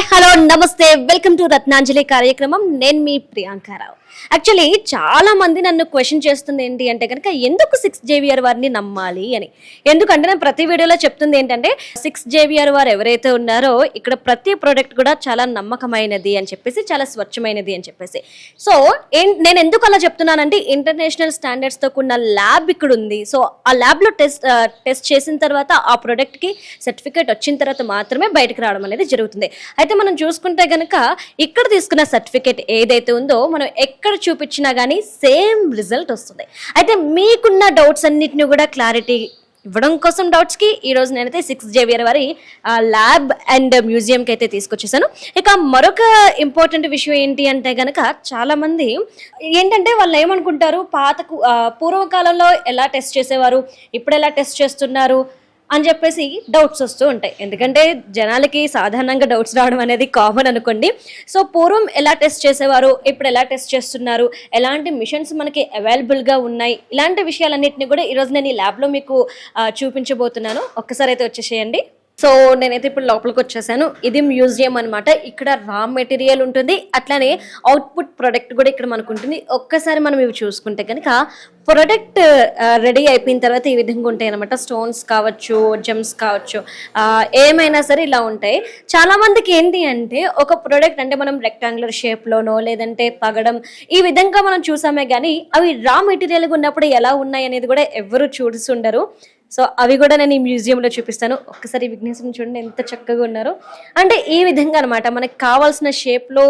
Hi hello నమస్తే. Welcome to Ratnanjali కార్యక్రమం. నేను మీ ప్రియాంకారావు యాక్చువల్లీ చాలా మంది నన్ను క్వశ్చన్ చేస్తుంది ఏంటి అంటే కనుక ఎందుకు సిక్స్ జేవిఆర్ వారిని నమ్మాలి? అని. ఎందుకంటే నేను ప్రతి వీడియోలో చెప్తుంది ఏంటంటే సిక్స్ జేవిఆర్ వారు ఎవరైతే ఉన్నారో ఇక్కడ ప్రతి ప్రోడక్ట్ కూడా చాలా నమ్మకమైనది అని చెప్పేసి చాలా స్వచ్ఛమైనది అని చెప్పేసి. సో నేను ఎందుకు అలా చెప్తున్నానంటే ఇంటర్నేషనల్ స్టాండర్డ్స్తో కూడిన ల్యాబ్ ఇక్కడ ఉంది. సో ఆ ల్యాబ్లో టెస్ట్ టెస్ట్ చేసిన తర్వాత ఆ ప్రోడక్ట్కి సర్టిఫికేట్ వచ్చిన తర్వాత మాత్రమే బయటకు రావడం అనేది జరుగుతుంది. అయితే అయితే మనం చూసుకుంటే గనక ఇక్కడ తీసుకున్న సర్టిఫికేట్ ఏదైతే ఉందో మనం ఎక్కడ చూపించినా కానీ సేమ్ రిజల్ట్ వస్తుంది. అయితే మీకున్న డౌట్స్ అన్నిటిని కూడా క్లారిటీ ఇవ్వడం కోసం డౌట్స్కి ఈరోజు నేనైతే సిక్స్ జేవియర్ వారి ల్యాబ్ అండ్ మ్యూజియంకి అయితే తీసుకొచ్చేసాను. ఇక మరొక ఇంపార్టెంట్ విషయం ఏంటి అంటే కనుక చాలామంది ఏంటంటే వాళ్ళు ఏమనుకుంటారు? పాతకు పూర్వకాలంలో ఎలా టెస్ట్ చేసేవారు? ఇప్పుడు ఎలా టెస్ట్ చేస్తున్నారు? అని చెప్పేసి డౌట్స్ వస్తూ ఉంటాయి. ఎందుకంటే జనాలకి సాధారణంగా డౌట్స్ రావడం అనేది కామన్ అనుకోండి. సో పూర్వం ఎలా టెస్ట్ చేసేవారు? ఇప్పుడు ఎలా టెస్ట్ చేస్తున్నారు? ఎలాంటి మిషన్స్ మనకి అవైలబుల్గా ఉన్నాయి? ఇలాంటి విషయాలన్నింటినీ కూడా ఈరోజు నేను ఈ ల్యాబ్లో మీకు చూపించబోతున్నాను. ఒక్కసారి అయితే వచ్చేసేయండి. సో నేనైతే ఇప్పుడు లోపలికి వచ్చేసాను. ఇది మ్యూజియం అనమాట ఇక్కడ రా మెటీరియల్ ఉంటుంది. అట్లానే అవుట్పుట్ ప్రొడక్ట్ కూడా ఇక్కడ మనకు ఉంటుంది. ఒక్కసారి మనం ఇవి చూసుకుంటే కనుక ప్రొడక్ట్ రెడీ అయిపోయిన తర్వాత ఈ విధంగా ఉంటాయి అనమాట స్టోన్స్ కావచ్చు జెమ్స్ కావచ్చు ఏమైనా సరే ఇలా ఉంటాయి. చాలా మందికి ఏంటి అంటే ఒక ప్రొడక్ట్ అంటే మనం రెక్టాంగులర్ షేప్లోనో లేదంటే పగడం ఈ విధంగా మనం చూసామే కానీ అవి రా మెటీరియల్గా ఉన్నప్పుడు ఎలా ఉన్నాయి అనేది కూడా ఎవరు చూస్తుండరు సో అవి కూడా నేను ఈ మ్యూజియంలో చూపిస్తాను. ఒక్కసారి విఘ్నేశ్వరం చూడండి ఎంత చక్కగా ఉన్నారో. అంటే ఈ విధంగా అనమాట మనకి కావాల్సిన షేప్లో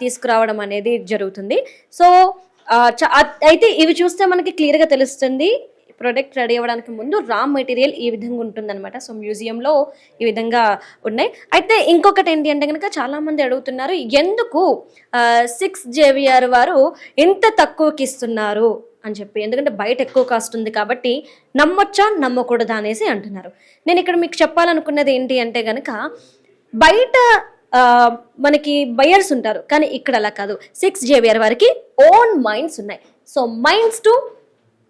తీసుకురావడం అనేది జరుగుతుంది. సో అయితే ఇవి చూస్తే మనకి క్లియర్గా తెలుస్తుంది ప్రొడక్ట్ రెడీ అవ్వడానికి ముందు రా మెటీరియల్ ఈ విధంగా ఉంటుందన్నమాట. సో మ్యూజియంలో ఈ విధంగా ఉన్నాయి. అయితే ఇంకొకటి ఏంటి అంటే కనుక చాలామంది అడుగుతున్నారు ఎందుకు సిక్స్ జేవిఆర్ వారు ఇంత తక్కువకి ఇస్తున్నారు? అని చెప్పి. ఎందుకంటే బయట ఎక్కువ కాస్ట్ ఉంది కాబట్టి నమ్మొచ్చా నమ్మకూడదా అనేసి అంటున్నారు. నేను ఇక్కడ మీకు చెప్పాలనుకున్నది ఏంటి అంటే కనుక బయట మనకి బయర్స్ ఉంటారు కానీ ఇక్కడ అలా కాదు. సిక్స్ జేవిఆర్ వారికి ఓన్ మైండ్స్ ఉన్నాయి. సో మైండ్స్ టు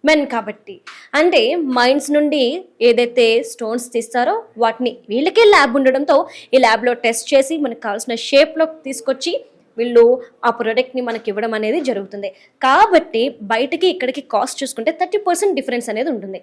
మెన్ కాబట్టి. అంటే మైండ్స్ నుండి ఏదైతే స్టోన్స్ తీస్తారో వాటిని వీళ్ళకే ల్యాబ్ ఉండడంతో ఈ ల్యాబ్లో టెస్ట్ చేసి మనకు కావాల్సిన షేప్లో తీసుకొచ్చి వీళ్ళు ఆ ప్రోడక్ట్ని మనకి ఇవ్వడం అనేది జరుగుతుంది. కాబట్టి బయటకి ఇక్కడికి కాస్ట్ చూసుకుంటే థర్టీ పర్సెంట్ డిఫరెన్స్ అనేది ఉంటుంది.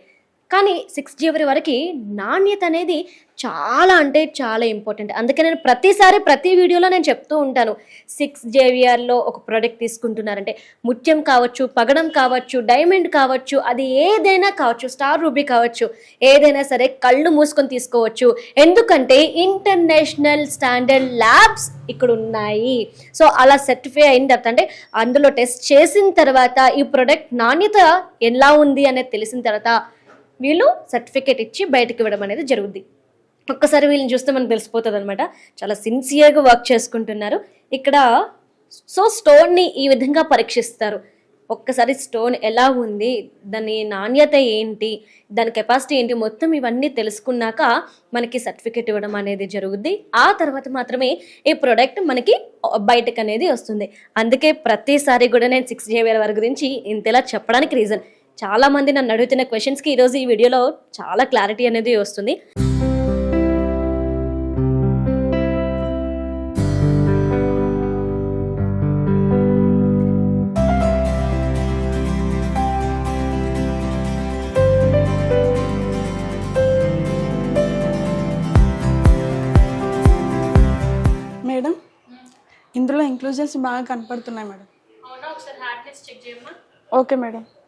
కానీ సిక్స్ జీవరి వరకు నాణ్యత అనేది చాలా అంటే చాలా ఇంపార్టెంట్. అందుకే నేను ప్రతిసారి ప్రతి వీడియోలో నేను చెప్తూ ఉంటాను. సిక్స్ జేవిఆర్లో ఒక ప్రోడక్ట్ తీసుకుంటున్నారంటే ముత్యం కావచ్చు పగడం కావచ్చు డైమండ్ కావచ్చు అది ఏదైనా కావచ్చు స్టార్ రూబీ కావచ్చు ఏదైనా సరే కళ్ళు మూసుకొని తీసుకోవచ్చు. ఎందుకంటే ఇంటర్నేషనల్ స్టాండర్డ్ ల్యాబ్స్ ఇక్కడ ఉన్నాయి సో అలా సర్టిఫై అయిన తర్వాత అంటే అందులో టెస్ట్ చేసిన తర్వాత ఈ ప్రోడక్ట్ నాణ్యత ఎలా ఉంది అనేది తెలిసిన తర్వాత వీళ్ళు సర్టిఫికేట్ ఇచ్చి బయటకు ఇవ్వడం అనేది జరుగుద్ది. ఒక్కసారి వీళ్ళని చూస్తే మనకు తెలిసిపోతుంది అనమాట చాలా సిన్సియర్గా వర్క్ చేసుకుంటున్నారు. ఇక్కడ సో స్టోన్ని ఈ విధంగా పరీక్షిస్తారు. ఒక్కసారి స్టోన్ ఎలా ఉంది? దాని నాణ్యత ఏంటి? దాని కెపాసిటీ ఏంటి? మొత్తం ఇవన్నీ తెలుసుకున్నాక మనకి సర్టిఫికేట్ ఇవ్వడం అనేది జరుగుద్ది. ఆ తర్వాత మాత్రమే ఈ ప్రోడక్ట్ మనకి బయటకు అనేది వస్తుంది. అందుకే ప్రతిసారి కూడా నేను సిక్స్ జేవియర్ వారి గురించి ఇంతలా చెప్పడానికి రీజన్ చాలా మంది నన్ను అడుగుతున్న క్వశ్చన్స్కి ఈరోజు ఈ వీడియోలో చాలా క్లారిటీ అనేది వస్తుంది. మేడం ఇందులో ఇంక్లూజన్స్ బాగా కనపడుతున్నాయి madam. Okay madam.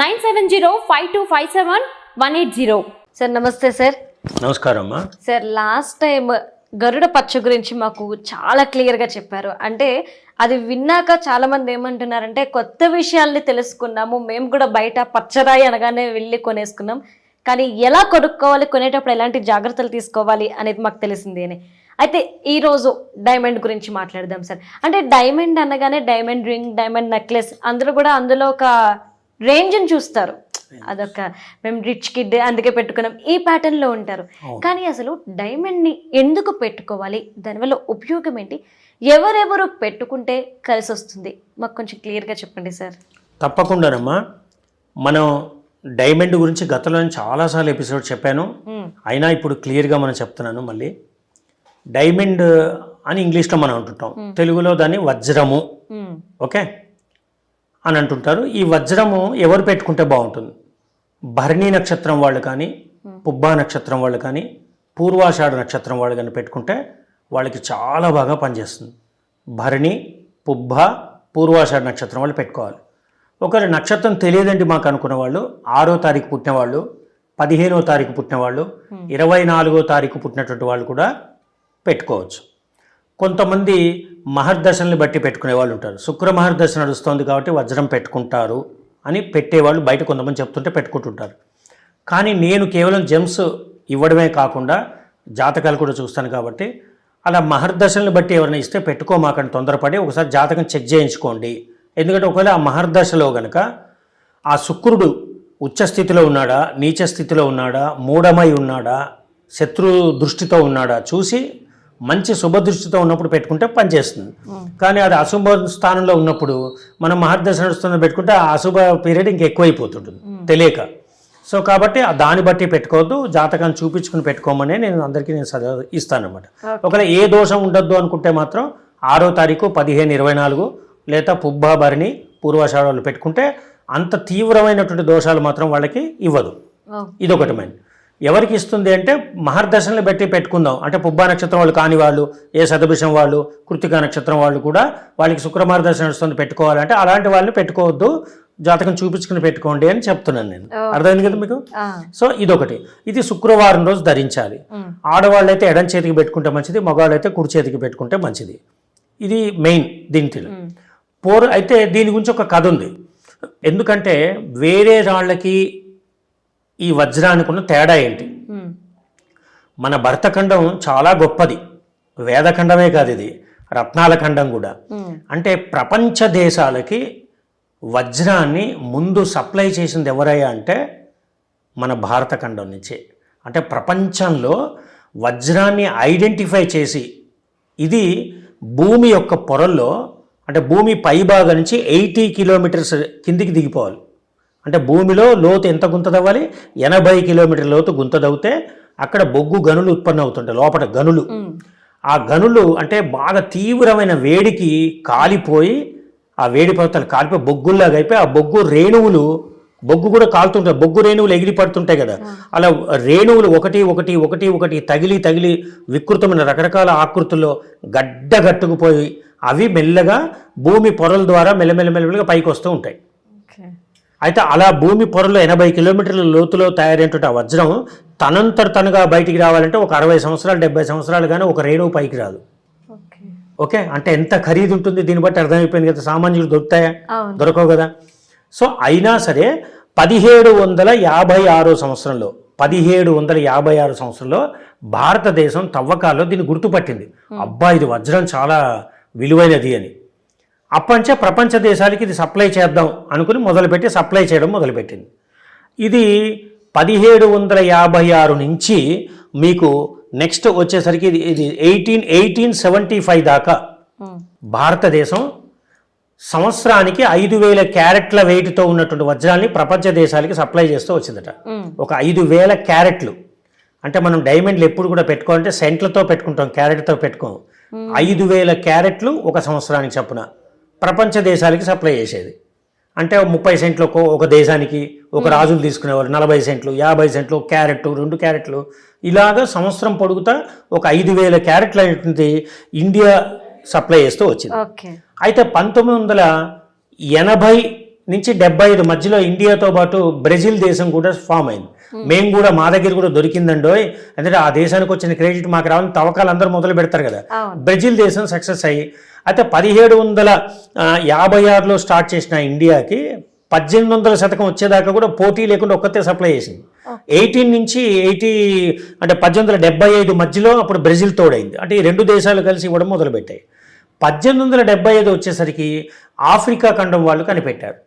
nine seven zero five two five seven one eight zero. Sir నమస్తే సార్. నమస్కారం అమ్మా సార్ లాస్ట్ టైం గరుడ పచ్చ గురించి మాకు చాలా క్లియర్గా చెప్పారు. అంటే అది విన్నాక చాలా మంది ఏమంటున్నారంటే కొత్త విషయాల్ని తెలుసుకున్నాము మేము కూడా బయట పచ్చరాయి అనగానే వెళ్ళి కొనేసుకున్నాం. కానీ ఎలా కొనుక్కోవాలి కొనేటప్పుడు ఎలాంటి జాగ్రత్తలు తీసుకోవాలి అనేది మాకు తెలిసింది అని. అయితే ఈ రోజు డైమండ్ గురించి మాట్లాడదాం సార్. అంటే డైమండ్ అనగానే డైమండ్ రింగ్ డైమండ్ నెక్లెస్ అందరూ కూడా అందులో ఒక రేంజ్ని చూస్తారు. అదొక మేము రిచ్ కిడ్ అందుకే పెట్టుకున్నాం. ఈ pattern లో ఉంటారు కానీ అసలు diamond ని ఎందుకు పెట్టుకోవాలి? దానివల్ల ఉపయోగం ఏంటి? ఎవరెవరు పెట్టుకుంటే కలిసి వస్తుంది? మాకు కొంచెం క్లియర్గా చెప్పండి సార్. తప్పకుండానమ్మా. మనం డైమండ్ గురించి గతంలో చాలాసార్లు ఎపిసోడ్ చెప్పాను. అయినా ఇప్పుడు క్లియర్గా మనం చెప్తున్నాను మళ్ళీ. డైమండ్ అని ఇంగ్లీష్లో మనం అంటుంటాం. తెలుగులో దాన్ని వజ్రము. ఓకే? అని అంటుంటారు. ఈ వజ్రము ఎవరు పెట్టుకుంటే బాగుంటుంది? భరణి నక్షత్రం వాళ్ళు కానీ పుబ్బా నక్షత్రం వాళ్ళు కానీ పూర్వాషాఢ నక్షత్రం వాళ్ళు కానీ పెట్టుకుంటే వాళ్ళకి చాలా బాగా పనిచేస్తుంది. భరణి పుబ్బ పూర్వాషాఢ నక్షత్రం వాళ్ళు పెట్టుకోవాలి. ఒకవేళ నక్షత్రం తెలియదండి మాకు అనుకున్న వాళ్ళు ఆరో తారీఖు పుట్టిన వాళ్ళు పదిహేనో తారీఖు పుట్టిన వాళ్ళు ఇరవై నాలుగో తారీఖు పుట్టినటువంటి వాళ్ళు కూడా పెట్టుకోవచ్చు. కొంతమంది మహర్దశల్ని బట్టి పెట్టుకునే వాళ్ళు ఉంటారు. శుక్ర మహర్దశ నడుస్తోంది కాబట్టి వజ్రం పెట్టుకుంటారు అని పెట్టేవాళ్ళు బయట కొంతమంది చెప్తుంటే పెట్టుకుంటుంటారు. కానీ నేను కేవలం జెమ్స్ ఇవ్వడమే కాకుండా జాతకాలు కూడా చూస్తాను కాబట్టి అలా మహర్దశల్ని బట్టి ఎవరైనా ఇస్తే పెట్టుకోమాకండి తొందరపడి ఒకసారి జాతకం చెక్ చేయించుకోండి. ఎందుకంటే ఒకవేళ ఆ మహర్దశలో గనక ఆ శుక్రుడు ఉచ్చ స్థితిలో ఉన్నాడా నీచ స్థితిలో ఉన్నాడా మూఢమై ఉన్నాడా శత్రు దృష్టితో ఉన్నాడా చూసి మంచి శుభ దృష్టితో ఉన్నప్పుడు పెట్టుకుంటే పనిచేస్తుంది. కానీ అది అశుభ స్థానంలో ఉన్నప్పుడు మనం మహర్దశ నడుస్తున్న పెట్టుకుంటే ఆ అశుభ పీరియడ్ ఇంక ఎక్కువైపోతుంటుంది తెలియక. సో కాబట్టి దాన్ని బట్టి పెట్టుకోవద్దు జాతకాన్ని చూపించుకుని పెట్టుకోమని నేను అందరికీ నేను సలహా ఇస్తానన్నమాట. ఒకవేళ ఏ దోషం ఉండొద్దు అనుకుంటే మాత్రం ఆరో తారీఖు పదిహేను ఇరవై నాలుగు లేదా పుబ్బా భరణి పూర్వాషాఢాలు పెట్టుకుంటే అంత తీవ్రమైనటువంటి దోషాలు మాత్రం వాళ్ళకి ఇవ్వదు. ఇదొకటి మైన్ ఎవరికి ఇస్తుంది అంటే మహర్దశల్ని బట్టి పెట్టుకుందాం. అంటే పుబ్బా నక్షత్రం వాళ్ళు కాని వాళ్ళు ఏ శతభిషం వాళ్ళు కృతికా నక్షత్రం వాళ్ళు కూడా వాళ్ళకి శుక్రమార్దశ నడుస్తుంది పెట్టుకోవాలంటే అలాంటి వాళ్ళని పెట్టుకోవద్దు. జాతకం చూపించుకుని పెట్టుకోండి అని చెప్తున్నాను నేను. అర్థమైంది కదా మీకు? సో ఇదొకటి. ఇది శుక్రవారం రోజు ధరించాలి. ఆడవాళ్ళు అయితే ఎడం చేతికి పెట్టుకుంటే మంచిది మగవాళ్ళు అయితే కుడి చేతికి పెట్టుకుంటే మంచిది. ఇది మెయిన్ దీంట్లో పోర్ అయితే దీని గురించి ఒక కథ ఉంది. ఎందుకంటే వేరే రాళ్ళకి ఈ వజ్రానికి ఉన్న తేడా ఏంటి? మన భరతఖండం చాలా గొప్పది. వేదఖండమే కాదు ఇది. రత్నాల ఖండం కూడా. అంటే ప్రపంచ దేశాలకి వజ్రాన్ని ముందు సప్లై చేసింది ఎవరయ్యా అంటే మన భారత ఖండం నుంచే. అంటే ప్రపంచంలో వజ్రాన్ని ఐడెంటిఫై చేసి ఇది భూమి యొక్క పొరల్లో అంటే భూమి పైభాగం నుంచి ఎయిటీ కిలోమీటర్స్ కిందికి దిగిపోవాలి. అంటే భూమిలో లోతు ఎంత గుంత తవ్వాలి ఎనభై కిలోమీటర్ లోతు గుంత తవ్వితే అక్కడ బొగ్గు గనులు ఉత్పన్నం అవుతుంటాయి లోపల గనులు ఆ గనులు అంటే బాగా తీవ్రమైన వేడికి కాలిపోయి ఆ వేడి పదార్థాలు కాలిపోయి బొగ్గుల్లాగా అయిపోయి ఆ బొగ్గు రేణువులు బొగ్గు కూడా కాలుతుంటాయి బొగ్గు రేణువులు ఎగిరి పడుతుంటాయి కదా. అలా రేణువులు ఒకటి ఒకటి ఒకటి ఒకటి తగిలి తగిలి వికృతమైన రకరకాల ఆకృతుల్లో గడ్డగట్టుకుపోయి అవి మెల్లగా భూమి పొరల ద్వారా మెల్లమెల్ల మెల్లమెల్లగా పైకి వస్తూ ఉంటాయి. అయితే అలా భూమి పొరలో ఎనభై కిలోమీటర్ల లోతులో తయారైనటువంటి ఆ వజ్రం తనంతట తనగా బయటికి రావాలంటే ఒక అరవై సంవత్సరాలు డెబ్బై సంవత్సరాలు కానీ ఒక రేణువు పైకి రాదు. ఓకే. అంటే ఎంత ఖరీదు ఉంటుంది? దీన్ని బట్టి అర్థమైపోయింది కదా సామాన్యులు దొరుకుతాయా. దొరకవు కదా. సో అయినా సరే పదిహేడు వందల యాభై ఆరో సంవత్సరంలో పదిహేడు వందల యాభై ఆరు సంవత్సరంలో భారతదేశం తవ్వకాల్లో దీన్ని గుర్తుపట్టింది. అబ్బా ఇది వజ్రం చాలా విలువైనది అని. అప్పంచే ప్రపంచ దేశాలకి ఇది సప్లై చేద్దాం అనుకుని మొదలుపెట్టి సప్లై చేయడం మొదలుపెట్టింది. ఇది పదిహేడు వందల యాభై ఆరు నుంచి మీకు నెక్స్ట్ వచ్చేసరికి ఇది ఇది ఎయిటీన్ ఎయిటీన్ సెవెంటీ ఫైవ్ దాకా. భారతదేశం సంవత్సరానికి ఐదు వేల క్యారెట్ల వెయిట్తో ఉన్నటువంటి వజ్రాల్ని ప్రపంచ దేశాలకి సప్లై చేస్తూ వచ్చిందట. ఒక ఐదు వేల క్యారెట్లు. అంటే మనం డైమండ్లు ఎప్పుడు కూడా పెట్టుకోవాలంటే సెంట్లతో పెట్టుకుంటాం క్యారెట్తో పెట్టుకోం. ఐదు వేల క్యారెట్లు ఒక సంవత్సరానికి చొప్పున. ప్రపంచ దేశాలకి సప్లై చేసేది. అంటే ముప్పై సెంట్లు ఒక ఒక దేశానికి ఒక రాజులు తీసుకునేవారు నలభై సెంట్లు యాభై సెంట్లు క్యారెట్ రెండు క్యారెట్లు. ఇలాగ సంవత్సరం పొడుగుతా ఒక ఐదు వేల క్యారెట్లు అనేటువంటి ఇండియా సప్లై చేస్తూ వచ్చింది. అయితే పంతొమ్మిది వందల ఎనభై నుంచి డెబ్బై ఐదు మధ్యలో ఇండియాతో పాటు బ్రెజిల్ దేశం కూడా ఫామ్ అయింది. మేము. కూడా మా దగ్గర కూడా దొరికిందండోయ్. ఎందుకంటే ఆ దేశానికి వచ్చిన క్రెడిట్ మాకు రావాలని తవ్వకాలు అందరూ మొదలు పెడతారు కదా. బ్రెజిల్ దేశం సక్సెస్ అయ్యి అయితే పదిహేడు వందల యాభై ఆరులో స్టార్ట్ చేసిన ఇండియాకి పద్దెనిమిది వందల శతకం వచ్చేదాకా కూడా పోటీ లేకుండా ఒక్కతే సప్లై చేసింది. ఎయిటీన్ నుంచి ఎయిటీ అంటే పద్దెనిమిది వందల డెబ్బై ఐదు మధ్యలో అప్పుడు బ్రెజిల్ తోడైంది. అంటే ఈ రెండు దేశాలు కలిసి ఇవ్వడం మొదలుపెట్టాయి. పద్దెనిమిది వందల డెబ్బై ఐదు వచ్చేసరికి ఆఫ్రికా ఖండం వాళ్ళు కనిపెట్టారు.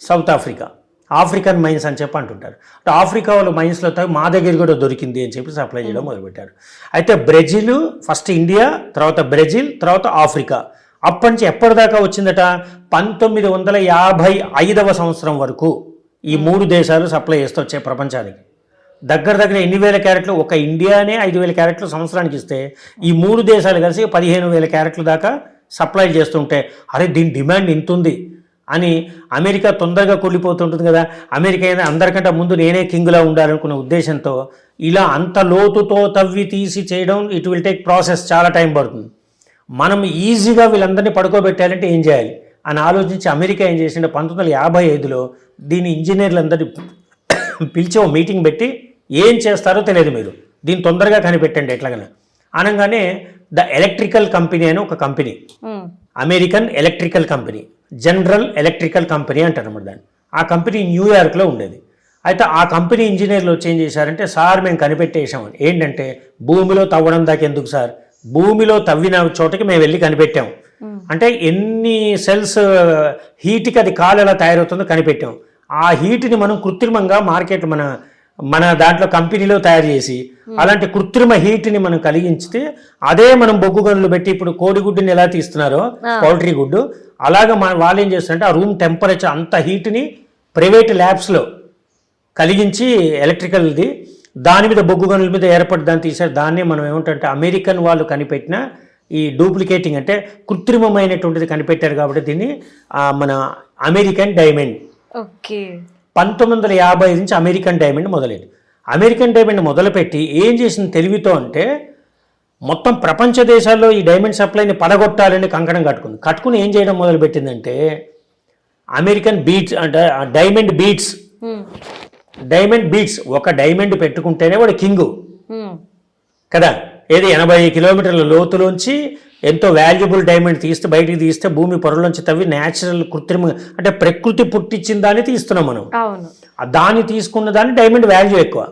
South Africa. ఆఫ్రికన్ మైన్స్ అని చెప్పి అంటుంటారు. అంటే ఆఫ్రికా వాళ్ళు మైన్స్లో తాగి మా దగ్గర కూడా దొరికింది అని చెప్పి సప్లై చేయడం మొదలుపెట్టారు. అయితే బ్రెజిల్ ఫస్ట్ ఇండియా తర్వాత బ్రెజిల్ తర్వాత ఆఫ్రికా అప్పటి నుంచి ఎప్పటిదాకా వచ్చిందట? పంతొమ్మిది వందల యాభై ఐదవ సంవత్సరం వరకు ఈ మూడు దేశాలు సప్లై చేస్తూ వచ్చాయి ప్రపంచానికి. దగ్గర దగ్గర ఎన్ని వేల క్యారెట్లు? ఒక ఇండియానే ఐదు వేల క్యారెట్లు సంవత్సరానికి ఇస్తే ఈ మూడు దేశాలు కలిసి పదిహేను వేల క్యారెట్ల దాకా సప్లై చేస్తుంటే అరే దీని డిమాండ్ ఇంత ఉంది అని అమెరికా తొందరగా కూలిపోతుంటుంది కదా. అమెరికా అయినా అందరికంటే ముందు నేనే కింగ్లా ఉండాలనుకున్న ఉద్దేశంతో ఇలా అంత లోతుతో తవ్వి తీసి చేయడం ఇట్ విల్ టేక్ ప్రాసెస్ చాలా టైం పడుతుంది. మనం ఈజీగా వీళ్ళందరినీ పడుకోబెట్టాలంటే ఏం చేయాలి? అని ఆలోచించి అమెరికా ఏం చేసిండే పంతొమ్మిది వందల యాభై ఐదులో దీని ఇంజనీర్లందరినీ పిలిచి ఓ మీటింగ్ పెట్టి ఏం చేస్తారో తెలియదు మీరు. దీన్ని తొందరగా కనిపెట్టండి ఎట్లాగైనా. అనగానే ద ఎలక్ట్రికల్ కంపెనీ అని ఒక company. American electrical company general electrical company అంటారు అన్నమాట దాన్ని. ఆ కంపెనీ న్యూయార్క్లో ఉండేది. అయితే ఆ కంపెనీ ఇంజనీర్లు వచ్చి ఏం చేశారంటే సార్ మేము కనిపెట్టేసామని ఏంటంటే భూమిలో తవ్వడం దాకా ఎందుకు సార్? భూమిలో తవ్విన చోటకి మేము వెళ్ళి కనిపెట్టాం. అంటే ఎన్ని సెల్స్ హీట్కి అది కాలు ఎలా తయారవుతుందో కనిపెట్టాం. ఆ హీట్ని మనం కృత్రిమంగా మార్కెట్ మన మన దాంట్లో కంపెనీలో తయారు చేసి అలాంటి కృత్రిమ హీట్ని మనం కలిగించితే అదే మనం బొగ్గు గనులు పెట్టి ఇప్పుడు కోడిగుడ్డుని ఎలా తీస్తున్నారో పౌల్ట్రీ గుడ్డు అలాగా మన వాళ్ళు ఏం చేస్తారంటే ఆ రూమ్ టెంపరేచర్ అంత హీట్ని ప్రైవేట్ ల్యాబ్స్లో కలిగించి ఎలక్ట్రికల్ది దాని మీద బొగ్గు గనుల మీద ఏర్పడి దాన్ని తీసారు దాన్నే మనం ఏమంటే అమెరికన్ వాళ్ళు కనిపెట్టిన ఈ డూప్లికేటింగ్ అంటే కృత్రిమమైనటువంటిది కనిపెట్టారు కాబట్టి దీన్ని మన అమెరికన్ డైమండ్. ఓకే. పంతొమ్మిది వందల యాభై ఐదు నుంచి అమెరికన్ డైమండ్ మొదలైంది. అమెరికన్ డైమండ్ మొదలుపెట్టి ఏం చేసింది తెలివితో అంటే మొత్తం ప్రపంచ దేశాల్లో ఈ డైమండ్ సప్లైని పడగొట్టాలని కంకణం కట్టుకుంది. కట్టుకుని ఏం చేయడం మొదలుపెట్టిందంటే అమెరికన్ బీట్స్ అంటే డైమండ్ బీట్స్. డైమండ్ బీట్స్ ఒక డైమండ్ పెట్టుకుంటేనే వాడు కింగు. కదా? ఏది ఎనభై కిలోమీటర్ల లోతులోంచి ఎంతో వాల్యుబుల్ డైమండ్ తీస్తే బయటికి తీస్తే భూమి పొరలోంచి తవ్వి న్యాచురల్ కృత్రిమ అంటే ప్రకృతి పుట్టించిన దాన్ని తీస్తున్నాం మనం. దాన్ని తీసుకున్న దాన్ని డైమండ్ వాల్యూ ఎక్కువ.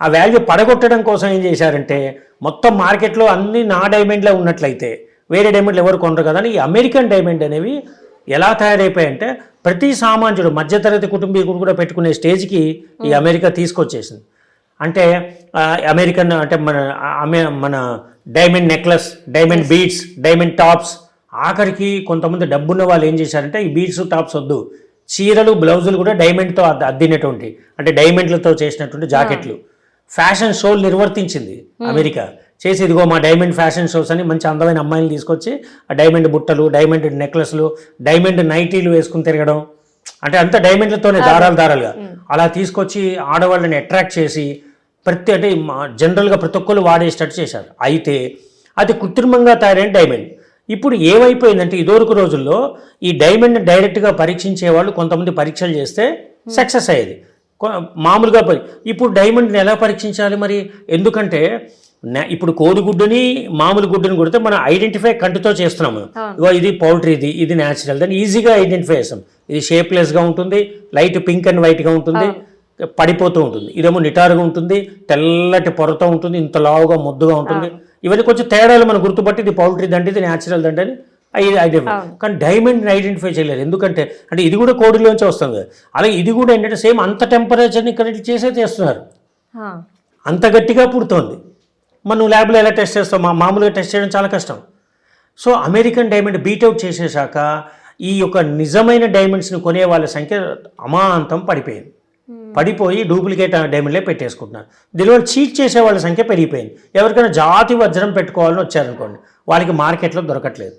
ఆ వాల్యూ పడగొట్టడం కోసం ఏం చేశారంటే మొత్తం మార్కెట్లో అన్ని నా డైమండ్లే ఉన్నట్లయితే వేరే డైమండ్లు ఎవరు కొనరు కదా ఈ అమెరికన్ డైమండ్ అనేవి ఎలా తయారైపోయాయంటే ప్రతి సామాన్యుడు మధ్యతరగతి కుటుంబీకుడు కూడా పెట్టుకునే స్టేజ్కి ఈ అమెరికా తీసుకొచ్చేసింది. అంటే అమెరికన్ అంటే మన మన diamond necklace diamond beads diamond tops ఆఖరికి కొంతమంది డబ్బున్న వాళ్ళు ఏం చేశారంటే ఈ బీడ్స్ టాప్స్ వద్దు. చీరలు బ్లౌజులు కూడా డైమండ్తో అద్ద అద్దినటువంటి అంటే డైమండ్లతో చేసినటువంటి జాకెట్లు. ఫ్యాషన్ షోలు నిర్వర్తించింది అమెరికా. చేసి ఇదిగో మా డైమండ్ ఫ్యాషన్ షోస్ అని మంచి అందమైన అమ్మాయిలు తీసుకొచ్చి ఆ డైమండ్ బుట్టలు డైమండ్ నెక్లెస్లు డైమండ్ నైటీలు వేసుకుని తిరగడం. అంటే అంత డైమండ్లతోనే దారాలు దారాలుగా. అలా తీసుకొచ్చి ఆడవాళ్ళని అట్రాక్ట్ చేసి ప్రతి అంటే మా- జనరల్గా ప్రతి ఒక్కరు వాడేటట్టు చేశారు. అయితే అది కృత్రిమంగా తయారైన డైమండ్. ఇప్పుడు ఏమైపోయిందంటే ఇదివరకు రోజుల్లో ఈ డైమండ్ డైరెక్ట్గా పరీక్షించే వాళ్ళు కొంతమంది పరీక్షలు చేస్తే సక్సెస్ అయ్యేది. మామూలుగా పరి ఇప్పుడు డైమండ్ని ఎలా పరీక్షించాలి మరి? ఎందుకంటే ఇప్పుడు కోడిగుడ్డుని మామూలు గుడ్డుని కొడితే మనం ఐడెంటిఫై కంటితో చేస్తున్నాం మనం ఇగో ఇది పౌల్ట్రీది ఇది న్యాచురల్ దాన్ని ఈజీగా ఐడెంటిఫై చేస్తాం. ఇది షేప్లెస్గా ఉంటుంది లైట్ పింక్ అండ్ వైట్గా ఉంటుంది. పడిపోతూ ఉంటుంది. ఇదేమో నిటారుగా ఉంటుంది తెల్లటి పొరతో ఉంటుంది ఇంత లావుగా ముద్దుగా ఉంటుంది. ఇవన్నీ కొంచెం తేడాలు మనం గుర్తుపట్టి ఇది పౌల్ట్రీ దండి ఇది న్యాచురల్ దండి అని ఐడెంటిఫై కానీ డైమండ్ని ఐడెంటిఫై చేయలేరు. ఎందుకంటే అంటే ఇది కూడా కోడిలోంచి వస్తుంది అలాగే ఇది కూడా ఏంటంటే సేమ్ అంత టెంపరేచర్ని కరెక్ట్ చేసే చేస్తున్నారు. అంత గట్టిగా పుడుతోంది. మనం ల్యాబ్లో ఎలా టెస్ట్ చేస్తాం మా మామూలుగా టెస్ట్ చేయడం చాలా కష్టం. So American diamond beat out చేసేసాక ఈ యొక్క నిజమైన డైమండ్స్ని కొనే వాళ్ళ సంఖ్య అమాంతం పడిపోయింది. పడిపోయి డూప్లికేట్ డైమండ్లే పెట్టేసుకుంటున్నారు. దీనివల్ల చీట్ చేసే వాళ్ళ సంఖ్య పెరిగిపోయింది. ఎవరికైనా జాతి వజ్రం పెట్టుకోవాలని వచ్చారనుకోండి వాళ్ళకి మార్కెట్లో దొరకట్లేదు.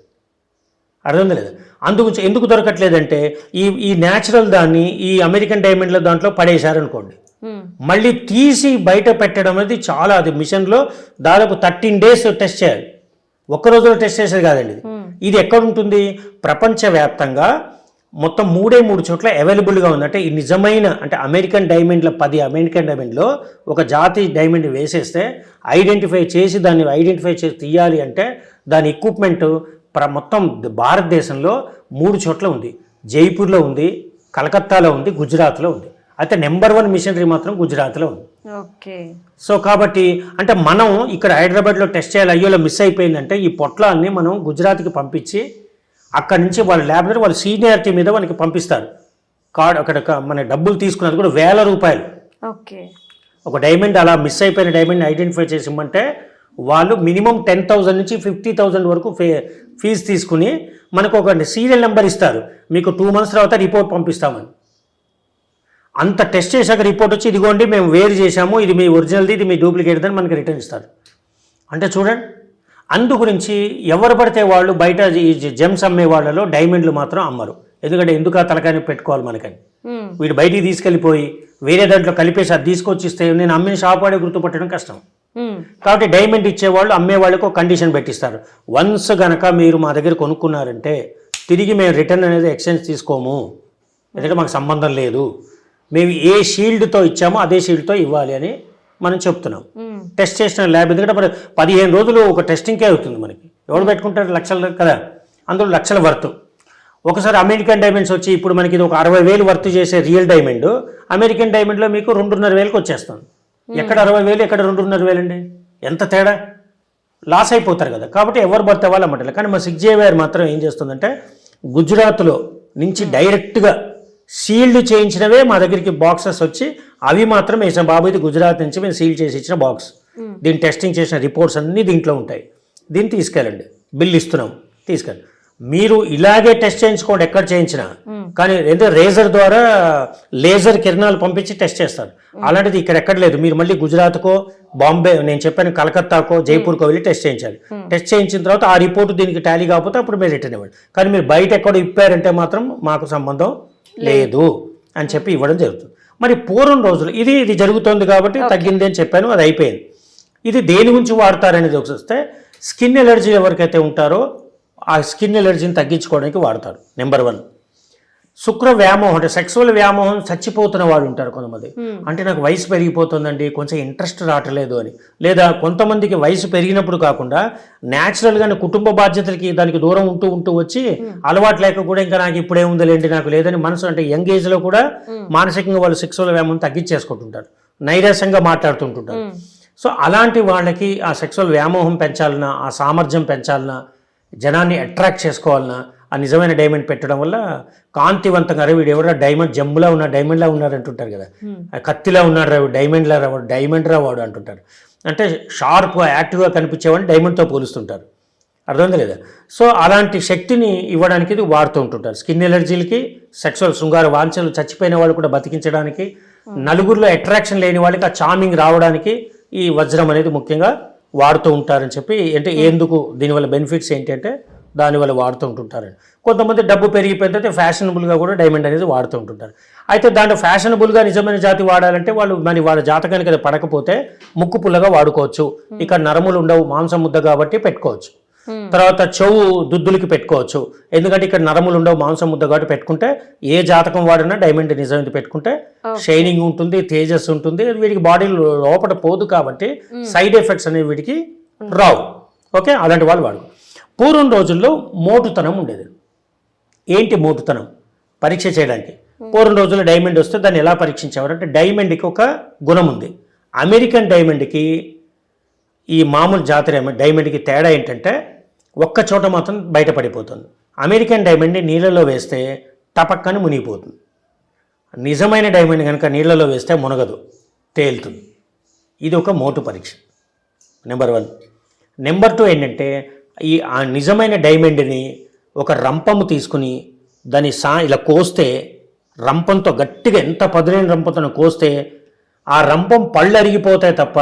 అర్థం లేదు అందుకు ఎందుకు దొరకట్లేదంటే ఈ ఈ న్యాచురల్ దాన్ని ఈ అమెరికన్ డైమండ్ల దాంట్లో పడేశారనుకోండి. మళ్ళీ తీసి బయట పెట్టడం అనేది చాలా అది మిషన్లో దాదాపు థర్టీన్ డేస్ టెస్ట్ చేయాలి. ఒక్క రోజులో టెస్ట్ చేసేది కాదండి ఇది. ఇది ఎక్కడ ఉంటుంది ప్రపంచవ్యాప్తంగా మొత్తం మూడే మూడు చోట్ల అవైలబుల్గా ఉంది. అంటే ఈ నిజమైన అంటే అమెరికన్ డైమండ్ల పది అమెరికన్ డైమండ్లో ఒక జాతి డైమండ్ వేసేస్తే ఐడెంటిఫై చేసి దాన్ని ఐడెంటిఫై చేసి తీయాలి అంటే దాని ఎక్విప్మెంట్ ప్ర మొత్తం భారతదేశంలో మూడు చోట్ల ఉంది. జైపూర్లో ఉంది కలకత్తాలో ఉంది గుజరాత్లో ఉంది. అయితే నెంబర్ వన్ మిషనరీ మాత్రం గుజరాత్లో ఉంది. ఓకే. సో కాబట్టి అంటే మనం ఇక్కడ హైదరాబాద్లో టెస్ట్ చేయాలి అయ్యోలో మిస్ అయిపోయిందంటే ఈ పొట్లాన్ని మనం గుజరాత్కి పంపించి అక్కడి నుంచి వాళ్ళ ల్యాబ్ దగ్గర వాళ్ళ సీనియారిటీ మీద మనకి పంపిస్తారు. కార్డ్ అక్కడ మన డబ్బులు తీసుకున్నది కూడా వేల రూపాయలు. ఓకే. ఒక డైమండ్ అలా మిస్ అయిపోయిన డైమండ్ ఐడెంటిఫై చేసి ఇమ్మంటే వాళ్ళు మినిమం టెన్ థౌజండ్ నుంచి ఫిఫ్టీ థౌజండ్ వరకు ఫే ఫీజు తీసుకుని మనకు ఒక సీరియల్ నెంబర్ ఇస్తారు. మీకు టూ మంత్స్ తర్వాత రిపోర్ట్ పంపిస్తామని. అంత టెస్ట్ చేశాక రిపోర్ట్ వచ్చి ఇదిగోండి మేము వేరు చేశాము ఇది మీ ఒరిజినల్ది ఇది మీ డూప్లికేట్ అని మనకి రిటర్న్ ఇస్తారు. అంటే చూడండి అందు గురించి ఎవరు పడితే వాళ్ళు బయట ఈ జెమ్స్ అమ్మే వాళ్ళలో డైమండ్లు మాత్రం అమ్మరు. ఎందుకంటే ఎందుకు ఆ తలకాని పెట్టుకోవాలి మనకని? వీడు బయటికి తీసుకెళ్ళిపోయి వేరే దాంట్లో కలిపేసి అది తీసుకొచ్చి ఇస్తే నేను అమ్మిన షాప్ వాడే గుర్తుపట్టడం కష్టం. కాబట్టి డైమండ్ ఇచ్చేవాళ్ళు అమ్మే వాళ్ళకు ఒక కండిషన్ పెట్టిస్తారు. వన్స్ గనక మీరు మా దగ్గర కొనుక్కున్నారంటే తిరిగి మేము రిటర్న్ అనేది ఎక్స్చేంజ్ తీసుకోము. ఎందుకంటే మాకు సంబంధం లేదు. మేము ఏ షీల్డ్తో ఇచ్చామో అదే షీల్డ్తో ఇవ్వాలి అని మనం చెప్తున్నాం. టెస్ట్ చేసిన ల్యాబ్ ఎందుకంటే మరి పదిహేను రోజులు ఒక టెస్టింగ్కే అవుతుంది మనకి. ఎవరు పెట్టుకుంటారు? లక్షలు కదా? అందులో లక్షల వర్త్. ఒకసారి అమెరికన్ డైమండ్స్ వచ్చి ఇప్పుడు మనకి ఇది ఒక అరవై వేలు వర్త్ చేసే రియల్ డైమండ్. అమెరికన్ డైమండ్లో మీకు రెండున్నర వేలకు వచ్చేస్తుంది. ఎక్కడ అరవై వేలు ఎక్కడ రెండున్నర వేలు అండి ఎంత తేడా? లాస్ అయిపోతారు కదా. కాబట్టి ఎవరు వాళ్ళు అమ్మటలేదు కానీ మా సిగ్జేవిఆర్ మాత్రం ఏం చేస్తుందంటే గుజరాత్లో నుంచి డైరెక్ట్గా సీల్డ్ చేయించినవే మా దగ్గరికి బాక్సెస్ వచ్చి అవి మాత్రం వేసాం బాబు. ఇది గుజరాత్ నుంచి మేము సీల్ చేసి ఇచ్చిన బాక్స్. దీన్ని టెస్టింగ్ చేసిన రిపోర్ట్స్ అన్నీ దీంట్లో ఉంటాయి. దీన్ని తీసుకెళ్ళండి. బిల్ ఇస్తున్నాం. తీసుకెళ్ళండి. మీరు ఇలాగే టెస్ట్ చేయించుకోండి ఎక్కడ చేయించినా. కానీ ఎందుకంటే రేజర్ ద్వారా లేజర్ కిరణాలు పంపించి టెస్ట్ చేస్తారు. అలాంటిది ఇక్కడ ఎక్కడ లేదు. మీరు మళ్ళీ గుజరాత్కో బాంబే నేను చెప్పాను కలకత్తాకో జైపూర్కో వెళ్ళి టెస్ట్ చేయించాలి. టెస్ట్ చేయించిన తర్వాత ఆ రిపోర్ట్ దీనికి టాలీ కాకపోతే అప్పుడు మీరు రిటర్న్ ఇవ్వండి. కానీ మీరు బయట ఎక్కడ ఇప్పారంటే మాత్రం మాకు సంబంధం లేదు అని చెప్పి ఇవ్వడం జరుగుతుంది. మరి పూర్వం రోజులు ఇది ఇది జరుగుతోంది కాబట్టి తగ్గింది అని చెప్పాను అది అయిపోయింది. ఇది దేని గురించి వాడతారనేది ఒకసారి వస్తే స్కిన్ ఎలర్జీ ఎవరికైతే ఉంటారో ఆ స్కిన్ ఎలర్జీని తగ్గించుకోవడానికి వాడతారు నెంబర్ వన్. శుక్ర వ్యామోహం అంటే సెక్సువల్ వ్యామోహం చచ్చిపోతున్న వాళ్ళు ఉంటారు కొంతమంది. అంటే నాకు వయసు పెరిగిపోతుందండి కొంచెం ఇంట్రెస్ట్ రావట్లేదు అని. లేదా కొంతమందికి వయసు పెరిగినప్పుడు కాకుండా న్యాచురల్గానే కుటుంబ బాధ్యతలకి దానికి దూరం ఉంటూ ఉంటూ వచ్చి అలవాటు లేక కూడా ఇంకా నాకు ఇప్పుడే ఉందిలేంటి నాకు లేదని మనసు అంటే యంగ్ ఏజ్లో కూడా మానసికంగా వాళ్ళు సెక్సువల్ వ్యామోహం తగ్గించేసుకుంటుంటారు. నైరాశ్యంగా మాట్లాడుతుంటుంటారు. సో అలాంటి వాళ్ళకి ఆ సెక్సువల్ వ్యామోహం పెంచాలన్నా ఆ సామర్థ్యం పెంచాలన్నా జనాన్ని అట్రాక్ట్ చేసుకోవాలన్నా ఆ నిజమైన డైమండ్ పెట్టడం వల్ల కాంతివంతంగా అరే వీడు ఎవరో డైమండ్ జంబులా ఉన్నాడు డైమండ్లా ఉన్నాడు అంటుంటారు కదా. కత్తిలా ఉన్నాడు రా డైమండ్లా రావాడు డైమండ్ రా వాడు అంటుంటారు. అంటే షార్ప్ యాక్టివ్గా కనిపించేవాడిని డైమండ్తో పోలుస్తుంటారు. అర్థమైంది లేదా సో అలాంటి శక్తిని ఇవ్వడానికి ఇది వాడుతూ ఉంటుంటారు. స్కిన్ ఎలర్జీలకి సెక్సువల్ శృంగార వాంఛలు చచ్చిపోయిన వాళ్ళు కూడా బతికించడానికి నలుగురిలో అట్రాక్షన్ లేని వాళ్ళకి ఆ చామింగ్ రావడానికి ఈ వజ్రం అనేది ముఖ్యంగా వాడుతూ ఉంటారని చెప్పి అంటే ఎందుకు దీనివల్ల బెనిఫిట్స్ ఏంటి అంటే దానివల్ల వాడుతూ ఉంటుంటారని కొంతమంది డబ్బు పెరిగిపోయిన తర్వాత ఫ్యాషనబుల్గా కూడా డైమండ్ అనేది వాడుతూ ఉంటుంటారు. అయితే దాంట్లో ఫ్యాషనబుల్గా నిజమైన జాతి వాడాలంటే వాళ్ళు మరి వాళ్ళ జాతకానికి అది పడకపోతే ముక్కు పుల్లగా వాడుకోవచ్చు. ఇక్కడ నరములు ఉండవు మాంసం ముద్ద కాబట్టి పెట్టుకోవచ్చు. తర్వాత చెవు దుద్దులకి పెట్టుకోవచ్చు. ఎందుకంటే ఇక్కడ నరములు ఉండవు మాంసం ముద్ద కాబట్టి పెట్టుకుంటే ఏ జాతకం వాడినా డైమండ్ నిజమైంది పెట్టుకుంటే షైనింగ్ ఉంటుంది తేజస్ ఉంటుంది వీడికి బాడీ లోపల పోదు కాబట్టి సైడ్ ఎఫెక్ట్స్ అనేవి వీడికి రావు. ఓకే? అలాంటి వాళ్ళు వాడు పూర్వం రోజుల్లో మోటుతనం ఉండేది. ఏంటి మోటుతనం? పరీక్ష చేయడానికి. పూర్వం రోజుల్లో డైమండ్ వస్తే దాన్ని ఎలా పరీక్షించేవారు అంటే డైమండ్కి ఒక గుణం ఉంది. అమెరికన్ డైమండ్కి ఈ మామూలు జాతర డైమండ్కి తేడా ఏంటంటే ఒక్క చోట మాత్రం బయటపడిపోతుంది. అమెరికన్ డైమండ్ని నీళ్ళలో వేస్తే టపక్కని మునిగిపోతుంది. నిజమైన డైమండ్ కనుక నీళ్ళలో వేస్తే మునగదు తేలుతుంది. ఇది ఒక మోటు పరీక్ష. Number one. నెంబర్ టూ ఏంటంటే ఈ ఆ నిజమైన డైమండ్ని ఒక రంపము తీసుకుని దాన్ని సా ఇలా కోస్తే రంపంతో గట్టిగా ఎంత పదులైన రంపంతో కోస్తే ఆ రంపం పళ్ళు అరిగిపోతాయి తప్ప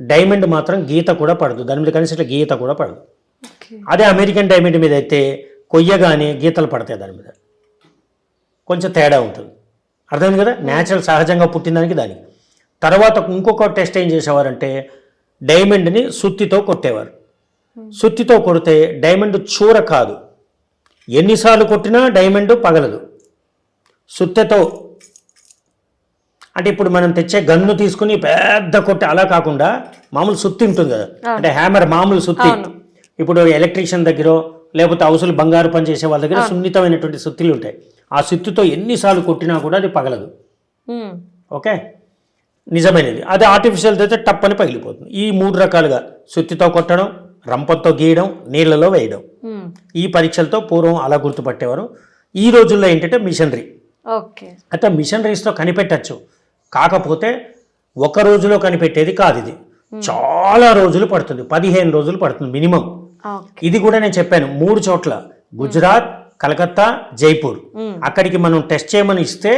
డైమండ్ మాత్రం గీత కూడా పడదు. దాని మీద కనీసం ఇట్లా గీత కూడా పడదు. అదే అమెరికన్ డైమండ్ మీద అయితే కొయ్యగానే గీతలు పడతాయి దాని మీద. కొంచెం తేడా ఉంటుంది. అర్థమైంది కదా? న్యాచురల్ సహజంగా పుట్టిన దానికి. తర్వాత ఇంకొక టెస్ట్ ఏం చేసేవారంటే డైమండ్ని సుత్తితో కొట్టేవారు. సుత్తితో కొడితే డైమండ్ చూర కాదు. ఎన్నిసార్లు కొట్టినా డైమండ్ పగలదు. సుత్తెతో అంటే ఇప్పుడు మనం తెచ్చే గన్ను తీసుకుని పెద్ద కొట్టి అలా కాకుండా మామూలు సుత్తి ఉంటుంది కదా. అంటే హ్యామర్ మామూలు సుత్తి. ఇప్పుడు ఎలక్ట్రీషియన్ దగ్గర లేకపోతే హౌసులు బంగారు పని చేసే వాళ్ళ దగ్గర సున్నితమైనటువంటి సుత్తిలు ఉంటాయి. ఆ సుత్తితో ఎన్నిసార్లు కొట్టినా కూడా అది పగలదు. ఓకే? నిజమైనది. అది ఆర్టిఫిషియల్ అయితే టప్ అని పగిలిపోతుంది. ఈ మూడు రకాలుగా సుత్తితో కొట్టడం రంపంతో గీయడం నీళ్ళలో వేయడం. ఈ పరీక్షలతో పూర్వం అలా గుర్తుపట్టేవారు. ఈ రోజుల్లో ఏంటంటే మిషనరీ. ఓకే. అయితే మిషనరీస్తో కనిపెట్టచ్చు. కాకపోతే ఒక రోజులో కనిపెట్టేది కాదు ఇది. చాలా రోజులు పడుతుంది. పదిహేను రోజులు పడుతుంది మినిమం. ఇది కూడా నేను చెప్పాను. మూడు చోట్ల. గుజరాత్ కలకత్తా జైపూర్. అక్కడికి మనం టెస్ట్ చేయమని ఇస్తే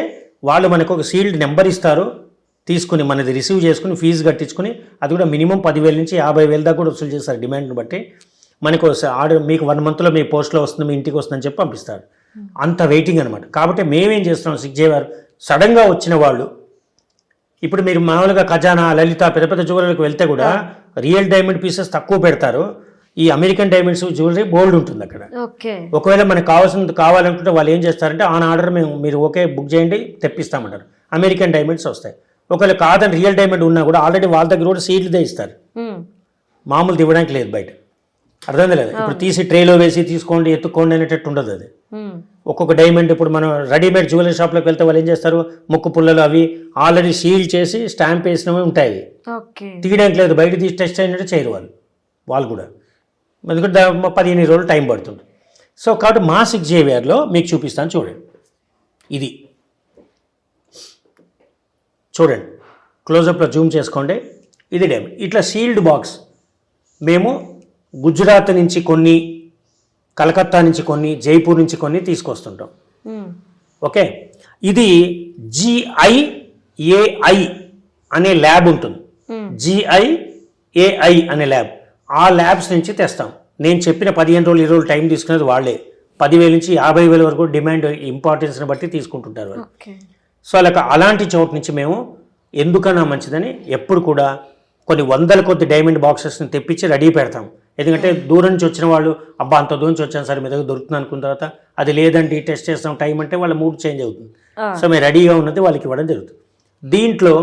వాళ్ళు మనకు ఒక సీల్డ్ నెంబర్ ఇస్తారు. తీసుకుని మనది రిసీవ్ చేసుకుని ఫీజు కట్టించుకుని అది కూడా మినిమం పదివేల నుంచి యాభై వేల దాకా కూడా వసూలు చేస్తారు డిమాండ్ని బట్టి. మనకు ఆర్డర్ మీకు వన్ మంత్లో మీ పోస్ట్లో వస్తుంది మీ ఇంటికి వస్తుందని చెప్పి పంపిస్తారు. అంత వెయిటింగ్ అనమాట కాబట్టి మేమేం చేస్తున్నాం సిగ్జే వారు సడన్గా వచ్చిన వాళ్ళు ఇప్పుడు మీరు మామూలుగా ఖజానా లలిత పెద్ద పెద్ద జ్యువెలరీకి వెళ్తే కూడా రియల్ డైమండ్ పీసెస్ తక్కువ పెడతారు. ఈ అమెరికన్ డైమండ్స్ జ్యువెలరీ బోల్డ్ ఉంటుంది అక్కడ. ఓకే. ఒకవేళ మనకు కావాల్సింది కావాలనుకుంటే వాళ్ళు ఏం చేస్తారంటే ఆన్ ఆర్డర్ మేము మీరు ఓకే బుక్ చేయండి తెప్పిస్తామంటారు. అమెరికన్ డైమండ్స్ వస్తాయి. ఒకవేళ కాదని రియల్ డైమండ్ ఉన్నా కూడా ఆల్రెడీ వాళ్ళ దగ్గర కూడా సీట్లదే ఇస్తారు. మామూలు ఇవ్వడానికి లేదు బయట. అర్థం లేదు ఇప్పుడు తీసి ట్రేలో వేసి తీసుకోండి ఎత్తుకోండి అనేటట్టు ఉండదు అది. ఒక్కొక్క డైమండ్ ఇప్పుడు మనం రెడీమేడ్ జ్యువెలరీ షాప్లోకి వెళ్తే వాళ్ళు ఏం చేస్తారు? ముక్కు పుల్లలు అవి ఆల్రెడీ సీల్ చేసి స్టాంప్ వేసినవి ఉంటాయి. తీయడానికి లేదు. బయట తీసి టెస్ట్ అయినట్టు చేయరు వాళ్ళు. వాళ్ళు కూడా. ఎందుకంటే పదిహేను రోజులు టైం పడుతుంది. సో కాబట్టి మా సిక్స్ జేవియర్లో మీకు చూపిస్తాను చూడండి. ఇది. చూడండి. క్లోజప్లో జూమ్ చేసుకోండి. ఇది డేమ్ ఇట్లా సీల్డ్ బాక్స్ మేము గుజరాత్ నుంచి కొన్ని కలకత్తా నుంచి కొన్ని జైపూర్ నుంచి కొన్ని తీసుకొస్తుంటాం. ఓకే ఇది జిఐఏఐ అనే ల్యాబ్ ఉంటుంది. జిఐఏఐ అనే ల్యాబ్ ఆ ల్యాబ్స్ నుంచి తెస్తాం. నేను చెప్పిన పదిహేను రోజులు ఇరవై రోజులు టైం తీసుకునేది వాళ్ళే. పదివేల నుంచి యాభై వేల వరకు డిమాండ్ ఇంపార్టెన్స్ని బట్టి తీసుకుంటుంటారు వాళ్ళు. సో అలా అలాంటి చోటు నుంచి మేము ఎందుకన్నా మంచిదని ఎప్పుడు కూడా కొన్ని వందల కొద్ది డైమండ్ బాక్సెస్ని తెప్పించి రెడీ పెడతాం. ఎందుకంటే దూరం నుంచి వచ్చిన వాళ్ళు అబ్బా అంత దూరం నుంచి వచ్చాను సార్ మీ దగ్గర దొరుకుతుంది అనుకున్న తర్వాత అది లేదండి టెస్ట్ చేస్తాం టైం అంటే వాళ్ళ మూడ్ చేంజ్ అవుతుంది. సో మేము రెడీగా ఉన్నది వాళ్ళకి ఇవ్వడం జరుగుతుంది. దీంట్లో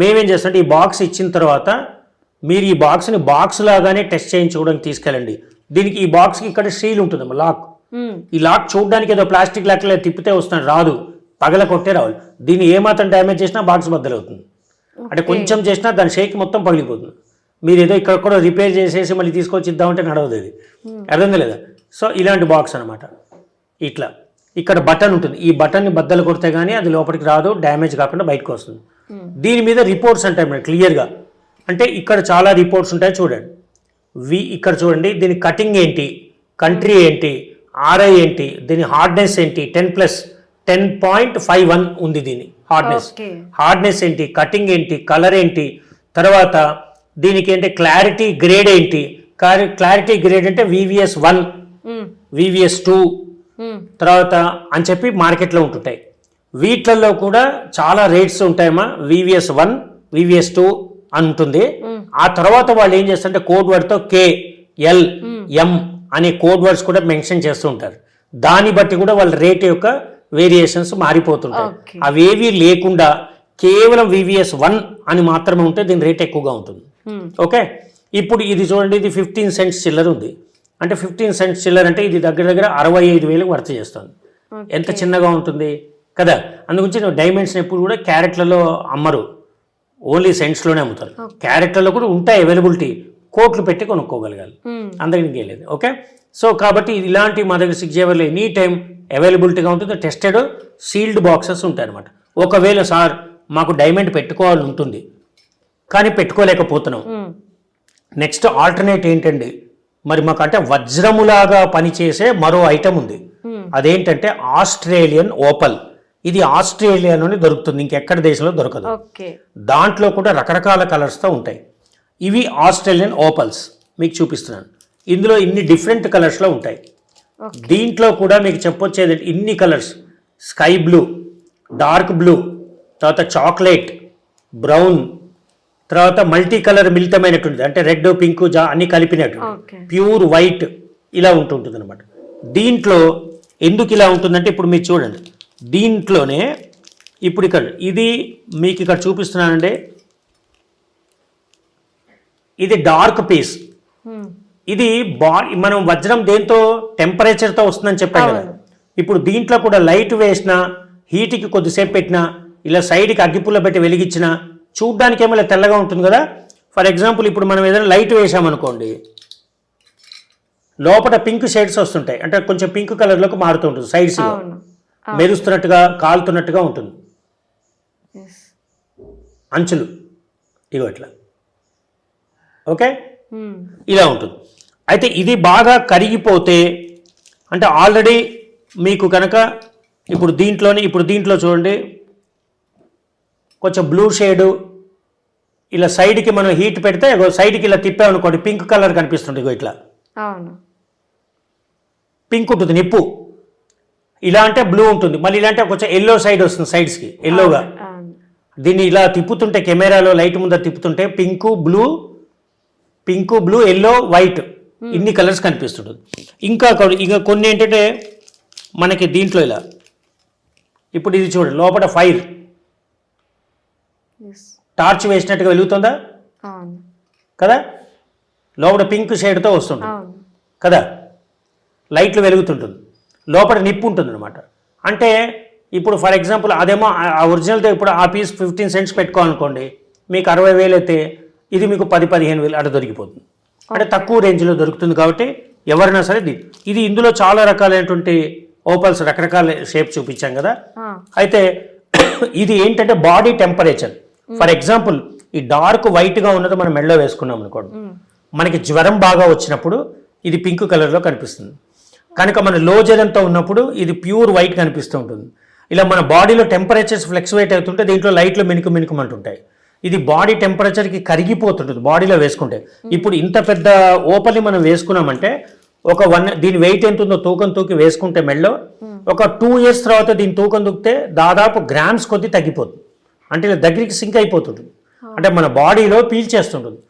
మేమేం చేస్తామంటే ఈ బాక్స్ ఇచ్చిన తర్వాత మీరు ఈ బాక్స్ని బాక్స్ లాగానే టెస్ట్ చేయించుకోవడానికి తీసుకెళ్ళండి. దీనికి ఈ బాక్స్కి ఇక్కడ స్టీల్ ఉంటుంది లాక్. ఈ లాక్ చూడడానికి ఏదో ప్లాస్టిక్ లాక్లో తిప్పితే వస్తున్నాడు రాదు. పగల కొట్టే రావాలి. దీన్ని ఏమాత్రం డ్యామేజ్ చేసినా బాక్స్ బద్దలవుతుంది. అంటే కొంచెం చేసినా దాని షేక్ మొత్తం పగిలిపోతుంది. మీరు ఏదో ఇక్కడ కూడా రిపేర్ చేసేసి మళ్ళీ తీసుకొచ్చి ఇద్దామంటే నడవదు అది అర్థం లేదా? సో ఇలాంటి బాక్స్ అనమాట ఇట్లా. ఇక్కడ బటన్ ఉంటుంది. ఈ బటన్ని బద్దలు కొడితే కానీ అది లోపలికి రాదు డ్యామేజ్ కాకుండా బయటకు వస్తుంది. దీని మీద రిపోర్ట్స్ ఉంటాయి మేడం క్లియర్గా అంటే ఇక్కడ చాలా రిపోర్ట్స్ ఉంటాయి చూడండి. వి ఇక్కడ చూడండి. దీని కటింగ్ ఏంటి? కంట్రీ ఏంటి? ఆర్ఐ ఏంటి? దీని హార్డ్నెస్ ఏంటి? Ten plus ten point five one ఉంది దీని. హార్డ్నెస్. హార్డ్నెస్ ఏంటి? కటింగ్ ఏంటి? కలర్ ఏంటి? తర్వాత దీనికి ఏంటి క్లారిటీ గ్రేడ్ ఏంటి? క్లారిటీ గ్రేడ్ అంటే వివిఎస్ వన్. VVS two. తర్వాత అని చెప్పి మార్కెట్లో ఉంటుంటాయి. వీటిల్లో కూడా చాలా రేట్స్ ఉంటాయమ్మా. వివిఎస్ వన్ వివిఎస్ టూ అని ఉంటుంది. ఆ తర్వాత వాళ్ళు ఏం చేస్తారంటే కోడ్ వర్డ్తో కే ఎల్ ఎం అనే కోడ్ వర్డ్స్ కూడా మెన్షన్ చేస్తూ ఉంటారు. దాన్ని బట్టి కూడా వాళ్ళ రేట్ యొక్క వేరియేషన్స్ మారిపోతుంటాయి. అవేవి లేకుండా కేవలం వివిఎస్ వన్ అని మాత్రమే ఉంటే దీని రేట్ ఎక్కువగా ఉంటుంది. ఉమ్. ఓకే? ఇప్పుడు ఇది చూడండి ఇది ఫిఫ్టీన్ సెంట్స్ చిల్లర ఉంది. అంటే ఫిఫ్టీన్ సెంట్స్ చిల్లర అంటే ఇది దగ్గర దగ్గర అరవై ఐదు వేలకు వర్త చేస్తుంది. ఎంత చిన్నగా ఉంటుంది? కదా? అందుగురించి నువ్వు డైమండ్స్ని ఎప్పుడు కూడా క్యారెట్లలో అమ్మరు. ఓన్లీ సెంట్స్లోనే అమ్ముతారు. క్యారెట్లలో కూడా ఉంటాయి అవైలబిలిటీ కోట్లు పెట్టి కొనుక్కోగలగాలి. ఉమ్. అందరికి లేదు ఓకే? సో కాబట్టి ఇలాంటి మా దగ్గర సిక్స్ జేవర్లో ఎనీ టైం అవైలబిలిటీగా ఉంటుంది టెస్టెడ్ సీల్డ్ బాక్సెస్ ఉంటాయి అనమాట ఒకవేళ సార్ మాకు డైమండ్ పెట్టుకోవాలని ఉంటుంది కానీ పెట్టుకోలేకపోతున్నాం. నెక్స్ట్ ఆల్టర్నేట్ ఏంటండి? మరి మాకు అంటే వజ్రములాగా పనిచేసే మరో ఐటమ్ ఉంది. అదేంటంటే ఆస్ట్రేలియన్ ఓపల్. ఇది ఆస్ట్రేలియాలోనే దొరుకుతుంది ఇంకెక్కడ దేశంలో దొరకదు. దాంట్లో కూడా రకరకాల కలర్స్తో ఉంటాయి. ఇవి ఆస్ట్రేలియన్ ఓపల్స్. మీకు చూపిస్తున్నాను. ఇందులో ఇన్ని డిఫరెంట్ కలర్స్లో ఉంటాయి. దీంట్లో కూడా మీకు చెప్పొచ్చేది ఇన్ని colours. Sky blue dark blue తర్వాత చాక్లెట్ బ్రౌన్ తర్వాత మల్టీ కలర్ మిళితమైనటువంటిది అంటే రెడ్ పింక్ జా అన్ని కలిపినట్టు ఓకే. ప్యూర్ వైట్ ఇలా ఉంటుంటుంది అనమాట దీంట్లో ఎందుకు ఇలా ఉంటుందంటే ఇప్పుడు మీరు చూడండి. దీంట్లోనే ఇప్పుడు ఇక్కడ ఇది మీకు ఇక్కడ చూపిస్తున్నానండి. ఇది డార్క్ పీస్. ఇది బా మనం వజ్రం దేంతో టెంపరేచర్తో వస్తుందని చెప్పాను కదా. ఇప్పుడు దీంట్లో కూడా లైట్ వేసిన హీట్కి కొద్దిసేపు పెట్టినా ఇలా సైడ్కి అగ్గిపుల్ల పెట్టి వెలిగించిన చూడ్డానికి ఏమో ఇలా తెల్లగా ఉంటుంది కదా. ఫర్ ఎగ్జాంపుల్ ఇప్పుడు మనం ఏదైనా లైట్ వేసామనుకోండి లోపల పింక్ షేడ్స్ వస్తుంటాయి. అంటే కొంచెం పింక్ కలర్లోకి మారుతూ ఉంటుంది సైడ్స్ మెరుస్తున్నట్టుగా కాలుతున్నట్టుగా ఉంటుంది. అంచులు. ఇగో ఇట్లా. ఓకే ఇలా ఉంటుంది. అయితే ఇది బాగా కరిగిపోతే అంటే ఆల్రెడీ మీకు కనుక ఇప్పుడు దీంట్లోనే ఇప్పుడు దీంట్లో చూడండి కొంచెం బ్లూ షేడు ఇలా సైడ్కి మనం హీట్ పెడితే సైడ్కి ఇలా తిప్పామనుకోండి పింక్ కలర్ కనిపిస్తుంది ఇగో ఇట్లా. పింక్ ఉంటుంది నిప్పు. ఇలా అంటే బ్లూ ఉంటుంది మళ్ళీ ఇలా అంటే కొంచెం ఎల్లో సైడ్ వస్తుంది సైడ్స్కి ఎల్లోగా. దీన్ని ఇలా తిప్పుతుంటే కెమెరాలో లైట్ ముందర తిప్పుతుంటే pink blue pink blue yellow white. ఇన్ని కలర్స్ కనిపిస్తుంటుంది. ఇంకా ఇంకా కొన్ని ఏంటంటే మనకి దీంట్లో ఇలా. ఇప్పుడు ఇది చూడండి లోపల ఫైర్. టార్చ్ వేసినట్టుగా వెలుగుతుందా? కదా? లోపల పింక్ షేడ్తో వస్తుంది. కదా? లైట్లు వెలుగుతుంటుంది. లోపల నిప్పు ఉంటుంది అనమాట అంటే ఇప్పుడు ఫర్ ఎగ్జాంపుల్ అదేమో ఆ- ఒరిజినల్తో ఇప్పుడు ఆ పీస్ ఫిఫ్టీన్ సెంట్స్ పెట్టుకోవాలనుకోండి మీకు అరవై వేలు అయితే ఇది మీకు పది పదిహేను వేలు అట్లా దొరికిపోతుంది. అంటే తక్కువ రేంజ్లో దొరుకుతుంది కాబట్టి ఎవరైనా సరే ఇది ఇది ఇందులో చాలా రకాలైనటువంటి ఓపల్స్ రకరకాల షేప్ చూపించాం కదా. అయితే ఇది ఏంటంటే బాడీ టెంపరేచర్. ఫర్ ఎగ్జాంపుల్ ఈ డార్క్ వైట్గా ఉన్నది మనం మెడలో వేసుకున్నాం అనుకోండి. మనకి జ్వరం బాగా వచ్చినప్పుడు ఇది పింక్ కలర్లో కనిపిస్తుంది. కనుక మన లో జ్వరంతో ఉన్నప్పుడు ఇది ప్యూర్ వైట్ కనిపిస్తూ ఉంటుంది. ఇలా మన బాడీలో టెంపరేచర్స్ ఫ్లెక్చువేట్ అవుతుంటే దీంట్లో లైట్లు మినుకు మినుకుమంటుంటాయి. ఇది బాడీ టెంపరేచర్కి కరిగిపోతుంటుంది బాడీలో వేసుకుంటే. ఇప్పుడు ఇంత పెద్ద ఓపల్ని మనం వేసుకున్నామంటే ఒక వన్ దీని వెయిట్ ఎంత ఉందో తూకం తూకి వేసుకుంటే మెడలో ఒక టూ ఇయర్స్ తర్వాత దీని తూకం తూకితే దాదాపు గ్రామ్స్ కొద్ది తగ్గిపోతుంది. అంటే దగ్గరికి సింక్ అయిపోతుంటుంది అంటే మన బాడీలో పీల్చేస్తుంటుంది.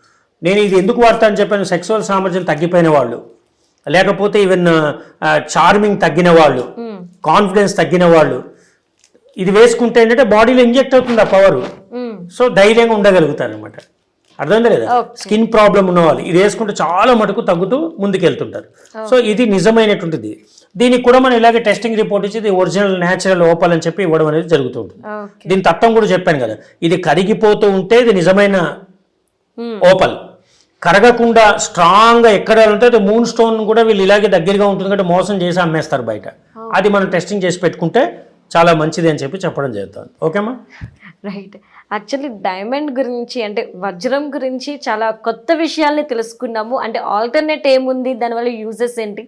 నేను ఇది ఎందుకు వాడతా అని చెప్పాను సెక్సువల్ సామర్థ్యం తగ్గిపోయిన వాళ్ళు. లేకపోతే ఈవెన్ చార్మింగ్ తగ్గిన వాళ్ళు కాన్ఫిడెన్స్ తగ్గిన వాళ్ళు. ఇది వేసుకుంటే ఏంటంటే బాడీలో ఇంజెక్ట్ అవుతుంది ఆ పవర్ సో ధైర్యంగా ఉండగలుగుతారు అనమాట అర్థమైందా లేదా? స్కిన్ ప్రాబ్లం ఉన్న వాళ్ళు ఇది వేసుకుంటే చాలా మటుకు తగ్గుతూ ముందుకెళ్తుంటారు. సో ఇది నిజమైనటువంటిది. దీనికి కూడా మనం ఇలాగే టెస్టింగ్ రిపోర్ట్ ఇచ్చి ఇది ఒరిజినల్ న్యాచురల్ ఓపల్ అని చెప్పి ఇవ్వడం అనేది జరుగుతూ ఉంటుంది ఓకే. దీని తత్వం కూడా చెప్పాను కదా. ఇది కరిగిపోతూ ఉంటే ఇది నిజమైన ఓపల్ కరగకుండా స్ట్రాంగ్గా ఎక్కడ ఉంటే అది మూన్ స్టోన్ కూడా వీళ్ళు ఇలాగే దగ్గరగా ఉంటుంది కాబట్టి మోసం చేసి అమ్మేస్తారు బయట. అది మనం టెస్టింగ్ చేసి పెట్టుకుంటే చాలా మంచిది అని చెప్పి చెప్పడం జరుగుతుంది. ఓకేమా? రైట్ యాక్చువల్లీ డైమండ్ గురించి అంటే వజ్రం గురించి చాలా కొత్త విషయాల్ని తెలుసుకున్నాము. అంటే ఆల్టర్నేట్ ఏముంది? దానివల్ల యూజెస్ ఏంటి?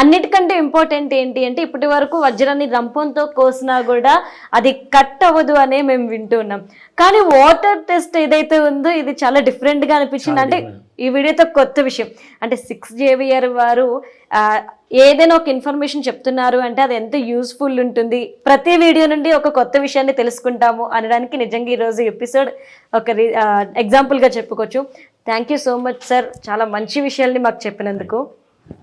అన్నిటికంటే ఇంపార్టెంట్ ఏంటి అంటే ఇప్పటి వరకు వజ్రాన్ని రంపంతో కోసినా కూడా అది కట్ అవ్వదు అనే మేము వింటున్నాం. కానీ వాటర్ టెస్ట్ ఏదైతే ఉందో ఇది చాలా different గా అనిపించింది అంటే ఈ వీడియోతో కొత్త విషయం. అంటే సిక్స్ జేవియర్ వారు ఏదైనా ఒక ఇన్ఫర్మేషన్ చెప్తున్నారు అంటే అది ఎంత యూస్ఫుల్ ఉంటుంది. ప్రతి వీడియో నుండి ఒక కొత్త విషయాన్ని తెలుసుకుంటాము అనడానికి నిజంగా ఈరోజు ఎపిసోడ్ ఒక రి- చెప్పుకోవచ్చు. Thank you so much sir చాలా మంచి విషయాల్ని మాకు చెప్పినందుకు.